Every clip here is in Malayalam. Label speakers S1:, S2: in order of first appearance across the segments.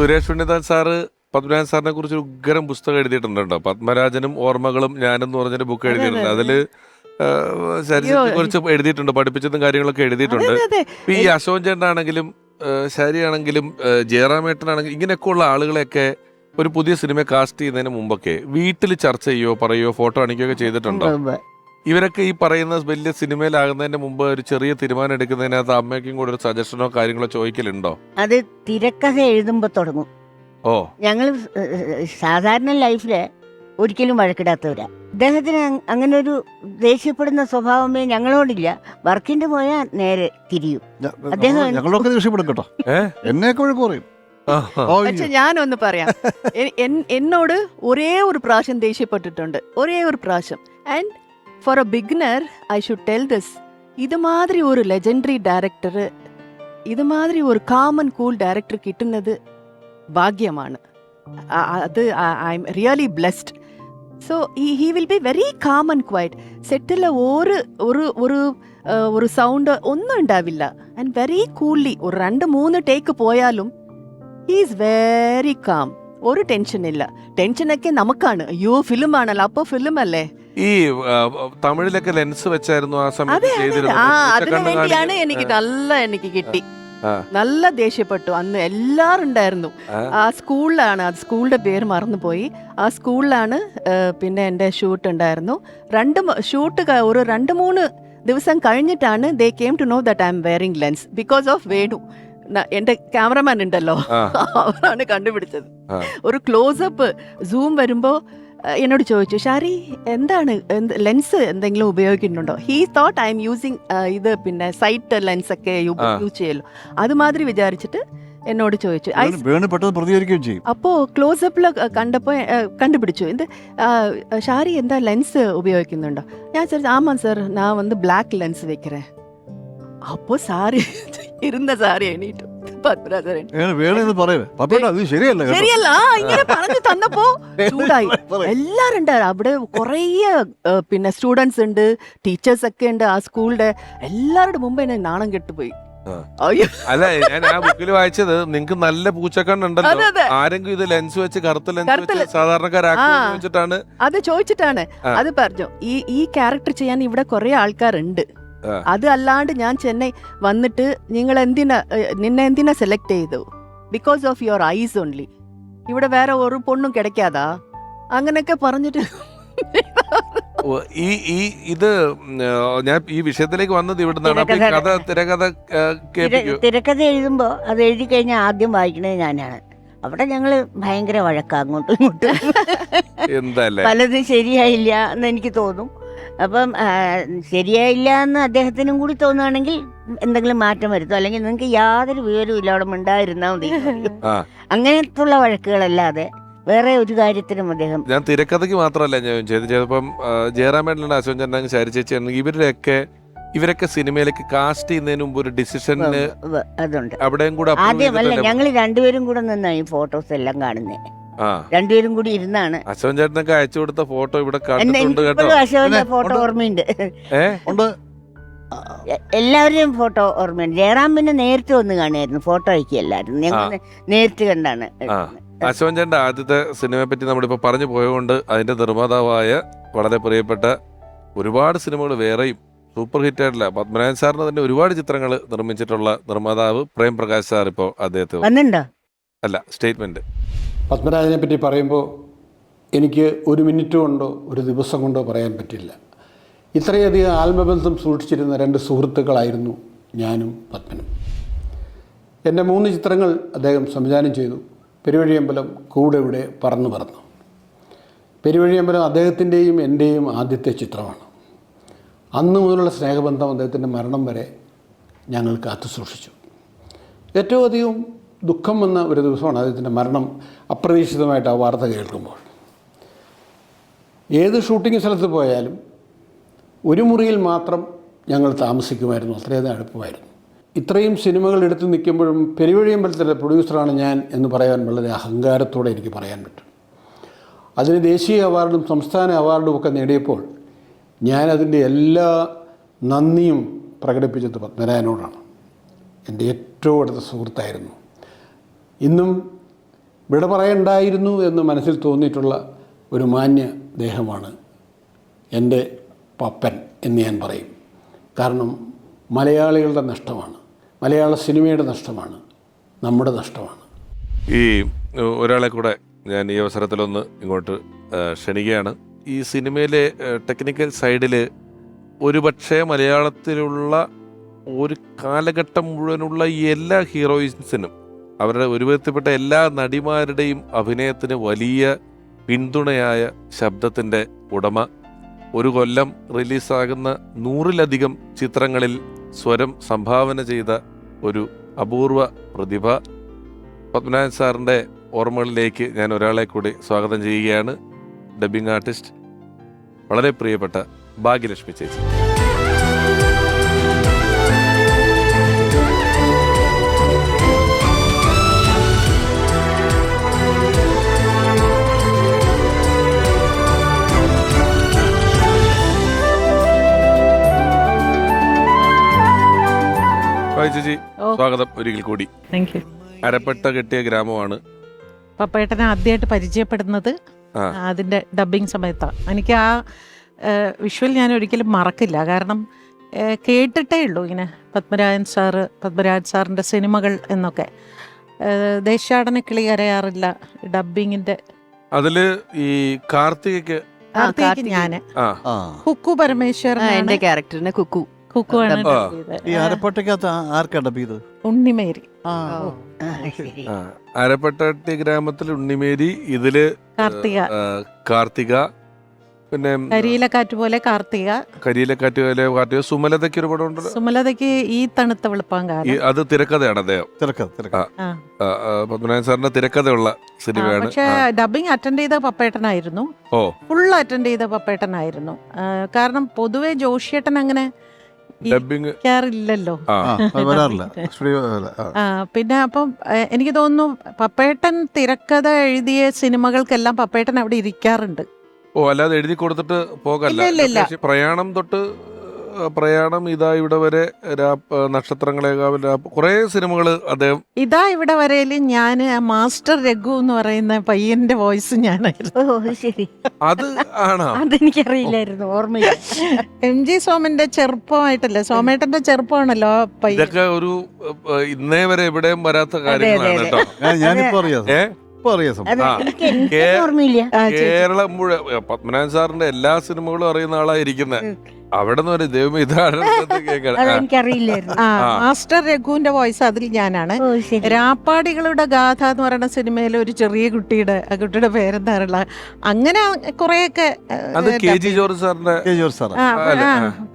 S1: സുരേഷ് ഉണ്ണിതാൻ സാറ് പത്മരാജൻ സാറിനെ കുറിച്ച് ഒരു ഉഗ്രം പുസ്തകം എഴുതിയിട്ടുണ്ടോ പത്മരാജനും ഓർമ്മകളും ഞാനെന്ന് പറഞ്ഞൊരു ബുക്ക് എഴുതിയിട്ടുണ്ട്. അതിൽ കുറിച്ച് എഴുതിയിട്ടുണ്ട്. പഠിപ്പിച്ചതും കാര്യങ്ങളൊക്കെ എഴുതിയിട്ടുണ്ട്. ഈ അശോക് ചേട്ടനാണെങ്കിലും ശരിയാണെങ്കിലും ജയറാമേട്ടനാണെങ്കിലും ഇങ്ങനെയൊക്കെ ഉള്ള ആളുകളെയൊക്കെ ഒരു പുതിയ സിനിമ കാസ്റ്റ് ചെയ്യുന്നതിന് മുമ്പൊക്കെ വീട്ടിൽ ചർച്ച ചെയ്യോ പറയോ ഫോട്ടോ അണിക്കുകയോ ചെയ്തിട്ടുണ്ടോ. ഇവരൊക്കെ ഈ പറയുന്ന വലിയ സിനിമയിലാകുന്നതിന് മുമ്പ് ഒരു ചെറിയ തീരുമാനം എടുക്കുന്നതിനകത്ത് അമ്മയ്ക്കും കൂടെ ഒരു സജഷനോ കാര്യങ്ങളോ ചോദിക്കലുണ്ടോ?
S2: അത് തിരക്കഥ എഴുതുമ്പോ തുടങ്ങും.
S1: ഓ.
S2: ഞങ്ങൾ സാധാരണ ലൈഫിൽ ഒരിക്കലും വഴക്കിടാത്തവരാ. അദ്ദേഹത്തിന് അങ്- അങ്ങനെ ഒരു ദേഷ്യപ്പെടുന്ന സ്വഭാവമേ ഞങ്ങളോടില്ല. വർക്കിന്റെ പോയാൽ നേരെ തിരിയും. അദ്ദേഹം-
S3: ഞങ്ങളൊക്കെ ദേഷ്യപ്പെടും കേട്ടോ.
S1: ഏ?
S3: എന്നെയൊക്കെ വഴക്ക് പറയും. ഓ,
S4: പക്ഷെ ഞാനൊന്ന് പറയാം. എന്നോട് ഒരേ ഒരു പ്രാവശ്യം ദേഷ്യപ്പെട്ടിട്ടുണ്ട്. ഒരേ ഒരു പ്രാവശ്യം. And for a beginner I should tell this ഇതുമാതിരി ഒരു ലെജൻഡറി ഡയറക്ടർ ഇതുമാതിരി ഒരു കാമൻ കൂൾ ഡയറക്ടർ കിട്ടുന്നത് ഭാഗ്യമാണ് ആ- ആ- അത് I'm really blessed so he will be very calm and quiet settle ഒരു ഒരു ഒരു ആ, ഒരു സൗണ്ട് ഒന്നും ഉണ്ടാവില്ല ആൻഡ് വെരി കൂൾലി ഒരു രണ്ട് മൂന്ന് ടേക്ക് പോയാലും ഹീസ് വെരി കാം ഒരു ടെൻഷൻ ഇല്ല ടെൻഷനൊക്കെ നമുക്കാണ് അയ്യോ ഫിലിം ആണല്ലോ അപ്പൊ ഫിലിം അല്ലേ
S1: ഈ തമിഴിലൊക്കെ ലെൻസ് വെച്ചായിരുന്നു ആ സമയത്ത്
S4: അതെ അതെ
S1: ചെയ്തിരുന്നത്.
S4: ആ
S1: പൂച്ച
S4: അതിനു
S1: കണ്ണ്
S4: വേണ്ടിയാണ്
S1: കാണിക്കാൻ.
S4: എനിക്ക് നല്ല എനിക്ക് കിട്ടി. നല്ല ദേഷ്യപ്പെട്ടു. അന്ന് എല്ലാരും ഉണ്ടായിരുന്നു.
S1: ആ.
S4: ആ സ്കൂളിലാണ് അത് സ്കൂളിന്റെ പേര് മറന്നുപോയി. ആ സ്കൂളിലാണ് പിന്നെ എന്റെ ഷൂട്ട് ഉണ്ടായിരുന്നു. രണ്ട് ഷൂട്ട് ഒരു രണ്ട് മൂന്ന് ദിവസം കഴിഞ്ഞിട്ടാണ് they came to know that I'm wearing lens because of Venu എന്റെ ക്യാമറമാൻ ഉണ്ടല്ലോ.
S1: ആ.
S4: അവരാണ് കണ്ടുപിടിച്ചത്. ഒരു ക്ലോസപ്പ് സൂം വരുമ്പോൾ എന്നോട് ചോദിച്ചു ഷാരി എന്താണ് എന്ത് ലെൻസ് എന്തെങ്കിലും ഉപയോഗിക്കുന്നുണ്ടോ he thought I M using ഇത് പിന്നെ സൈറ്റ് ലെൻസ് ഒക്കെ യൂസ് ചെയ്യല്ലോ അതുമാതിരി വിചാരിച്ചിട്ട് എന്നോട് ചോദിച്ചു
S3: പെട്ടെന്ന് പ്രതികരിക്കുകയും ചെയ്യും
S4: അപ്പോൾ ക്ലോസപ്പിൽ കണ്ടപ്പോൾ കണ്ടുപിടിച്ചു എന്ത് ഷാരി എന്താ ലെൻസ് ഉപയോഗിക്കുന്നുണ്ടോ ഞാൻ സാർ ആമാ സർ ഞാൻ വന്ന് ബ്ലാക്ക് ലെൻസ് വെക്കറേ അപ്പോൾ സാരി ഇരുന്ന സാരി എണീറ്റു പത്മരാജൻ
S3: വേണു വേണു എന്ന് പറയേ പപ്പേട്ട അത് ശരിയല്ല കേട്ടോ.
S4: ശരിയല്ല. ആ, ഇങ്ങനെ പറഞ്ഞു തന്നപ്പോ ചൂടായി.
S3: പറയ്.
S4: എല്ലാരും ഉണ്ട്. അവിടെ കുറേ പിന്നെ സ്റ്റുഡൻസ് ഉണ്ട് ടീച്ചേഴ്സ് ഒക്കെ ഉണ്ട് ആ സ്കൂളിന്റെ എല്ലാവരുടെ മുമ്പ് എന്നെ നാണം കെട്ടുപോയി.
S1: അല്ല ഞാൻ ആ ബുക്കിൽ വായിച്ചത് നിങ്ങക്ക് നല്ല പൂച്ചക്കണ്ണുണ്ടല്ലോ ആരെങ്കിലും ഇത് ലെൻസ് വെച്ച് കറുത്ത ലെൻസ് വെച്ച്
S4: അത് ചോദിച്ചിട്ടാണ്. അത് പറഞ്ഞു. ഈ ഈ ക്യാരക്ടർ ചെയ്യാൻ ഇവിടെ കുറെ ആൾക്കാരുണ്ട്. അത് അല്ലാണ്ട് ഞാൻ ചെന്നൈ വന്നിട്ട് നിങ്ങൾ എന്തിനാ നിന്നെ എന്തിനാ സെലക്ട് ചെയ്തു? Because of your eyes only ഇവിടെ വേറെ ഒരു പൊണ്ണും കിടക്കാതാ. അങ്ങനെയൊക്കെ പറഞ്ഞിട്ട്
S1: ഈ ഈ ഇത് ഞാൻ ഈ വിഷയത്തിലേക്ക് വന്നത് ഇവിടുന്നാണ്.
S2: തിരക്കഥ-
S1: കഥ തിരക്കഥ
S2: എഴുതുമ്പോ അത് എഴുതി കഴിഞ്ഞാൽ ആദ്യം വായിക്കണേ ഞാനാണ്. അവിടെ ഞങ്ങൾ ഭയങ്കര വഴക്കാ അങ്ങോട്ടും ഇങ്ങോട്ടും.
S1: എന്തല്ലേ?
S2: പലതും ശരിയായില്ല എന്ന് എനിക്ക് തോന്നും. അപ്പം ശരിയായില്ല എന്ന് അദ്ദേഹത്തിനും കൂടി തോന്നുകയാണെങ്കിൽ എന്തെങ്കിലും മാറ്റം വരുത്തും? അല്ലെങ്കിൽ നിങ്ങൾക്ക് യാതൊരു വിവരവും ഇല്ല അവിടെ മിണ്ടായിരുന്നാൽ മതി. അങ്ങനത്തുള്ള വഴക്കുകളല്ലാതെ വേറെ ഒരു കാര്യത്തിനും അദ്ദേഹം
S1: ഞാൻ തിരക്കഥയ്ക്ക് മാത്രമല്ല ഞാൻ ചെയ്ത് ചെയ്തപ്പം ജയറാമേട്ടനുണ്ട് അശോക് ചന്ദ്രൻ ശാരി ചേച്ചി ഇവരുടെയൊക്കെ ഇവരൊക്കെ സിനിമയിലേക്ക് കാസ്റ്റ് ചെയ്യുന്നതിന് മുമ്പ് ഒരു
S2: ഡിസിഷൻ അതുണ്ട്.
S1: അവിടെയും കൂടെ
S2: ആദ്യമല്ല ഞങ്ങൾ രണ്ടുപേരും കൂടെ നിന്നാണ് ഈ ഫോട്ടോസ് എല്ലാം കാണുന്നത് രണ്ടുപേരും കൂടി ഇരുന്നാണ്.
S1: അശോകൻ ചേട്ടനൊക്കെ അയച്ചു കൊടുത്ത ഫോട്ടോ ഇവിടെ കണ്ടിട്ടുണ്ട് കേട്ടോ.
S2: അശോകന്റെ ഫോട്ടോ. ഓർമ്മയുണ്ട്. എല്ലാവരുടെയും ഫോട്ടോ ഓർമ്മയുണ്ട്. ജയറാം പിന്നെ നേരിട്ട് വന്ന് കാണുമായിരുന്നു. ഫോട്ടോ അയക്കുകയല്ലായിരുന്നു. ഞങ്ങൾ നേരിട്ട് കണ്ടാണ്.
S1: ആ. അശോകൻ ചേട്ടന്റെ ആദ്യത്തെ സിനിമയെ പറ്റി നമ്മളിപ്പോൾ പറഞ്ഞു പോയതുകൊണ്ട് അതിന്റെ നിർമ്മാതാവായ വളരെ പ്രിയപ്പെട്ട ഒരുപാട് സിനിമകൾ വേറെയും സൂപ്പർ ഹിറ്റ് ആയിട്ടില്ല പത്മനാഭൻ സാറിന് തന്നെ ഒരുപാട് ചിത്രങ്ങൾ നിർമ്മിച്ചിട്ടുള്ള നിർമ്മാതാവ് പ്രേം പ്രകാശ് സാർ ഇപ്പോ അദ്ദേഹത്തെ അല്ല സ്റ്റേറ്റ്മെന്റ്
S5: പത്മരാജനെ പറ്റി പറയുമ്പോൾ എനിക്ക് ഒരു മിനിറ്റ് കൊണ്ടോ ഒരു ദിവസം കൊണ്ടോ പറയാൻ പറ്റില്ല. ഇത്രയധികം ആത്മബന്ധം സൂക്ഷിച്ചിരുന്ന രണ്ട് സുഹൃത്തുക്കളായിരുന്നു ഞാനും പത്മനും. എന്റെ മൂന്ന് ചിത്രങ്ങൾ അദ്ദേഹം സംവിധാനം ചെയ്തു. പെരുവഴിയമ്പലം കൂടെ ഇവിടെ പറന്നു പറന്നു. പെരുവഴിയമ്പലം അദ്ദേഹത്തിന്റെയും എന്റെയും ആദ്യത്തെ ചിത്രമാണ്. അന്ന് മുതലുള്ള സ്നേഹബന്ധം അദ്ദേഹത്തിന്റെ മരണം വരെ ഞങ്ങൾ കാത്തു സൂക്ഷിച്ചു ഏറ്റവും അധികം ദുഃഖം വന്ന ഒരു ദിവസമാണ് അദ്ദേഹത്തിന്റെ മരണം. അപ്രതീക്ഷിതമായിട്ട് ആ വാർത്ത കേൾക്കുമ്പോൾ. ഏത് ഷൂട്ടിംഗ് സ്ഥലത്ത് പോയാലും ഒരു മുറിയിൽ മാത്രം ഞങ്ങൾ താമസിക്കുമായിരുന്നു. അത്രയധികം അടുപ്പമായിരുന്നു. ഇത്രയും സിനിമകൾ എടുത്തു നിൽക്കുമ്പോഴും പെരുവഴിയമ്പലത്തിലെ പ്രൊഡ്യൂസറാണ് ഞാൻ എന്ന് പറയാൻ വളരെ അഹങ്കാരത്തോടെ എനിക്ക് പറയാൻ പറ്റും. അതിന് ദേശീയ അവാർഡും സംസ്ഥാന അവാർഡും ഒക്കെ നേടിയപ്പോൾ ഞാൻ അതിന്റെ എല്ലാ നന്ദിയും പ്രകടിപ്പിച്ചത് പത്മനാഭനോടാണ് എന്റെ ഏറ്റവും അടുത്ത സുഹൃത്തായിരുന്നു ഇന്നും വിട പറയണ്ടായിരുന്നു എന്ന് മനസ്സിൽ തോന്നിയിട്ടുള്ള ഒരു മാന്യ ദേഹമാണ് എന്റെ പപ്പൻ എന്ന് ഞാൻ പറയും. കാരണം മലയാളികളുടെ നഷ്ടമാണ്. മലയാള സിനിമയുടെ നഷ്ടമാണ്. നമ്മുടെ നഷ്ടമാണ്.
S1: ഈ ഒരാളെ കൂടെ ഞാൻ ഈ അവസരത്തിലൊന്ന് ഇങ്ങോട്ട് ക്ഷണിക്കുകയാണ്. ഈ സിനിമയിലെ ടെക്നിക്കൽ സൈഡിൽ ഒരുപക്ഷെ മലയാളത്തിലുള്ള ഒരു കാലഘട്ടം മുഴുവനുള്ള എല്ലാ ഹീറോയിൻസിനും അവരുടെ ഒരു വിധത്തിൽപ്പെട്ട എല്ലാ നടിമാരുടെയും അഭിനയത്തിന് വലിയ പിന്തുണയായ ശബ്ദത്തിന്റെ ഉടമ. ഒരു കൊല്ലം റിലീസാകുന്ന നൂറിലധികം ചിത്രങ്ങളിൽ സ്വരം സംഭാവന ചെയ്ത ഒരു അപൂർവ പ്രതിഭ. പത്മനാഭൻ സാറിന്റെ ഓർമ്മകളിലേക്ക് ഞാൻ ഒരാളെ കൂടി സ്വാഗതം ചെയ്യുകയാണ്. ഡബ്ബിംഗ് ആർട്ടിസ്റ്റ് വളരെ പ്രിയപ്പെട്ട ഭാഗ്യലക്ഷ്മി ചേച്ചി. ചേച്ചി സ്വാഗതം ഒരിക്കൽ കൂടി.
S6: താങ്ക് യു
S1: അരപ്പെട്ട കെട്ടിയ ഗ്രാമമാണ്.
S6: പപ്പേട്ടനെ ആദ്യമായിട്ട് പരിചയപ്പെടുന്നത്
S1: അതിന്റെ
S6: അതിന്റെ ഡബ്ബിങ് സമയത്താണ് എനിക്ക് ആ വിഷ്വൽ ഞാൻ ഒരിക്കലും മറക്കില്ല. കാരണം കേട്ടിട്ടേ ഉള്ളൂ ഇങ്ങനെ പത്മരാജൻ സാറ് പത്മരാജൻ സാറിന്റെ സിനിമകൾ എന്നൊക്കെ. ദേശാടന കിളി അറിയാറില്ല ഡബിങ്ങിന്റെ
S1: അതിൽ ഈ കാർത്തികയ്ക്ക്
S6: കാർത്തിക്. ഞാൻ കുക്കു പരമേശ്വരൻ
S4: എന്റെ ക്യാരക്ടറിനെ കുക്കു.
S6: കുക്കുവാണ്
S1: ആണ്
S6: dub ചെയ്തത്.
S3: ഈ അരപ്പട്ടയ്ക്കകത്ത് ആ- ആർക്കാ ഡബ് ചെയ്തത്
S6: ഉണ്ണിമേരി.
S3: ആ.
S1: ഗ്രാമത്തിൽ ഉണ്ണിമേരി ഇതിൽ
S6: കാർത്തിക.
S1: ആ, കാർത്തിക പിന്നെ
S6: കരിയിലക്കാറ്റ് പോലെ കാർത്തിക.
S1: കരിയിലക്കാറ്റ് പോലെ കാർത്തിക. സുമലതയ്ക്ക് ഒരു പടം ഉണ്ട്
S6: സുമലതയ്ക്ക് ഈ തണുത്ത വെളുപ്പം
S1: ഈ
S6: കാലം
S1: അത് തിരക്കഥയാണ് അദ്ദേഹം.
S3: തിരക്ക തിരക്ക
S6: ആ
S1: ആ, ആ, പത്മനാഭൻ സാറിന്റെ തിരക്കഥയുള്ള
S6: ആ,
S1: സിനിമയാണ്
S6: പക്ഷേ
S1: ആ.
S6: ഡബിങ് അറ്റൻഡ് ചെയ്ത പപ്പേട്ടനായിരുന്നു.
S1: ഓ.
S6: ഫുൾ അറ്റൻഡ് ചെയ്ത പപ്പേട്ടനായിരുന്നു. ആ, കാരണം പൊതുവെ ജോഷിയേട്ടൻ അങ്ങനെ ഇരിക്കാറില്ലല്ലോ.
S3: വരാറില്ല.
S6: പിന്നെ അപ്പം എനിക്ക് തോന്നുന്നു പപ്പേട്ടൻ തിരക്കഥ എഴുതിയ സിനിമകൾക്കെല്ലാം പപ്പേട്ടൻ അവിടെ ഇരിക്കാറുണ്ട്.
S1: ഓ അല്ലാതെ എഴുതി കൊടുത്തിട്ട് പോകല്ല. പ്രയാണം തൊട്ട് പ്രയാണം ഇതാ ഇവിടെ വരെ നക്ഷത്രങ്ങളെ കുറേ സിനിമകൾ അദ്ദേഹം
S6: ഇതാ ഇവിടെ വരെ ഞാൻ മാസ്റ്റർ രഘു എന്ന് പറയുന്ന പയ്യന്റെ വോയിസ് ഞാനായിരുന്നു.
S2: ശരി.
S1: അത് ആണോ?
S2: അതെനിക്കറിയില്ലായിരുന്നു ഓർമ്മയില്ല.
S6: M G സോമന്റെ ചെറുപ്പമായിട്ടല്ലേ? സോമേട്ടന്റെ ചെറുപ്പമാണല്ലോ പയ്യൻ.
S1: ഇതൊക്കെ ഒരു ഇന്നേ വരെ എവിടെയും വരാത്ത കാര്യങ്ങളാണ്. കേട്ടോ.
S3: ഞാനിപ്പോ അറിയാം
S1: കേരളം മുഴുവൻ പത്മനാഭൻ സാറിന്റെ എല്ലാ സിനിമകളും അറിയുന്ന ആളായിരിക്കുന്നത്. അവിടെ നിന്ന് ദൈവം ഇതാണ്.
S6: മാസ്റ്റർ രഘുവിന്റെ വോയിസ് അതിൽ ഞാനാണ്. രാപ്പാടികളുടെ ഗാഥ എന്ന് പറയുന്ന സിനിമയിലെ ഒരു ചെറിയ കുട്ടിയുടെ ആ കുട്ടിയുടെ പേരെന്താറുള്ള അങ്ങനെ കുറെയൊക്കെ.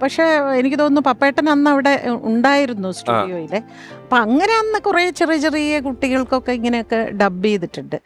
S6: പക്ഷെ എനിക്ക് തോന്നുന്നു പപ്പേട്ടൻ അന്ന് അവിടെ ഉണ്ടായിരുന്നു സ്റ്റുഡിയോയിൽ. അപ്പൊ അങ്ങനെ അന്ന് കുറെ ചെറിയ ചെറിയ കുട്ടികൾക്കൊക്കെ ഇങ്ങനെയൊക്കെ ഡബ് ചെയ്തിട്ടുണ്ട്.